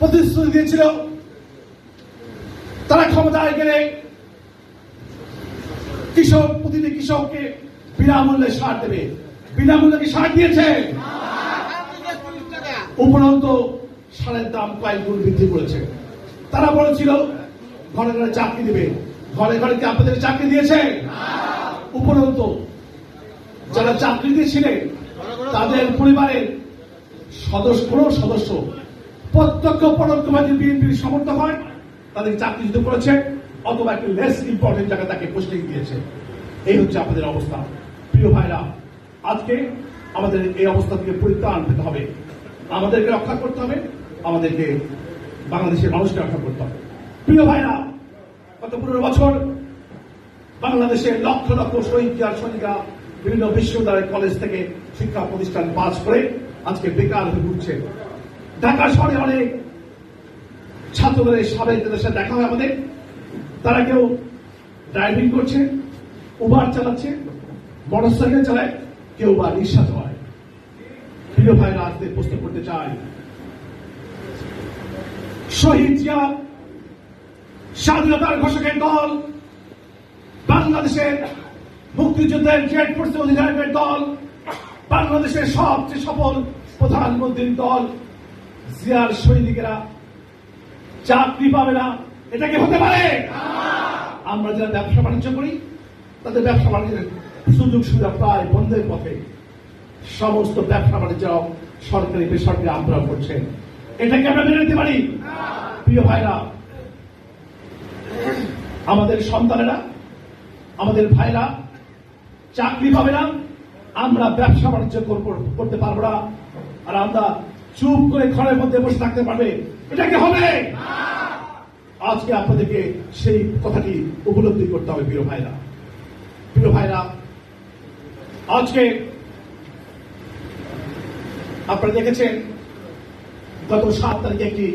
প্রতিশ্রুতি দিয়েছিল, তারা ক্ষমতায় গেলে কৃষক, প্রতিটি কৃষককে বিনামূল্যে সার দেবে। বিনামূল্যে কি সার দিয়েছে? উপরন্ত সারের দাম কয়েক গুণ বৃদ্ধি করেছে। তারা বলেছিল, ঘরে ঘরে চাকরি দেবে। ঘরে ঘরে কি আপনাদের চাকরি দিয়েছে? উপরন্ত যারা চাকরি দিয়েছিলেন, তাদের পরিবারের সদস্য, কোন সদস্য, প্রত্যক্ষ পরোক্ষভাবে বিএনপির সমর্থক হয় তাদের চাকরিচ্যুত করেছে, অথবা একটি লেস ইম্পর্টেন্ট জায়গায় তাকে পোস্টিং দিয়েছে। এই হচ্ছে আপনাদের অবস্থা। প্রিয় ভাইরা, আজকে আমাদের এই অবস্থা থেকে পরিত্রাণ পেতে হবে। আমাদেরকে রক্ষা করতে হবে, আমাদেরকে বাংলাদেশের মানুষকে রক্ষা করতে হবে। প্রিয় ভাইরা, গত পনেরো বছর বাংলাদেশের লক্ষ লক্ষ শহীদ আর সৈনিকা বিভিন্ন বিশ্ববিদ্যালয়, কলেজ থেকে শিক্ষা প্রতিষ্ঠান পাস করে আজকে বেকার হয়ে ঘুরছে ঢাকা শহরে অনেক ছাত্রদের সাবেকদের সাথে দেখা হয় আমাদের। তারা কেউ ড্রাইভিং করছে উবার চালাচ্ছে মোটরসাইকেল চালায়, কেউ বা রিক্সা চালায়। প্রিয় ভাইরা আজকে প্রশ্ন করতে চাই। শহীদ জিয়া স্বাধীনতার ঘোষকের দল, বাংলাদেশের মুক্তিযুদ্ধের জেট ফোর্সের অধিনায়কের দল, বাংলাদেশের সবচেয়ে সফল প্রধানমন্ত্রীর দল, জিয়ার সৈনিকেরা চাকরি পাবে না। এটা কি হতে পারে? আমরা যারা ব্যবসা বাণিজ্য করি, তাদের ব্যবসা বাণিজ্যের সুযোগ সুবিধা প্রায় বন্ধের পথে। সমস্ত ব্যবসা বাণিজ্য সরকারি, বেসরকারি আমরা করছে। এটাকে আমরা মেনে নিতে পারি? প্রিয় ভাইরা, আমাদের সন্তানেরা, আমাদের ভাইরা চাকরি পাবে না। আমরা ব্যবসা বাণিজ্য করতে পারব না। আর আমরা চুপ করে ঘরের মধ্যে বসে থাকতে পারবে। এটা কি হবে? আজকে আপনাদেরকে সেই কথাটি উপলব্ধি করতে হবে, প্রিয় ভাইরা। প্রিয় ভাইরা, আজকে আপনারা দেখেছেন, গত সাত তারিখে একটি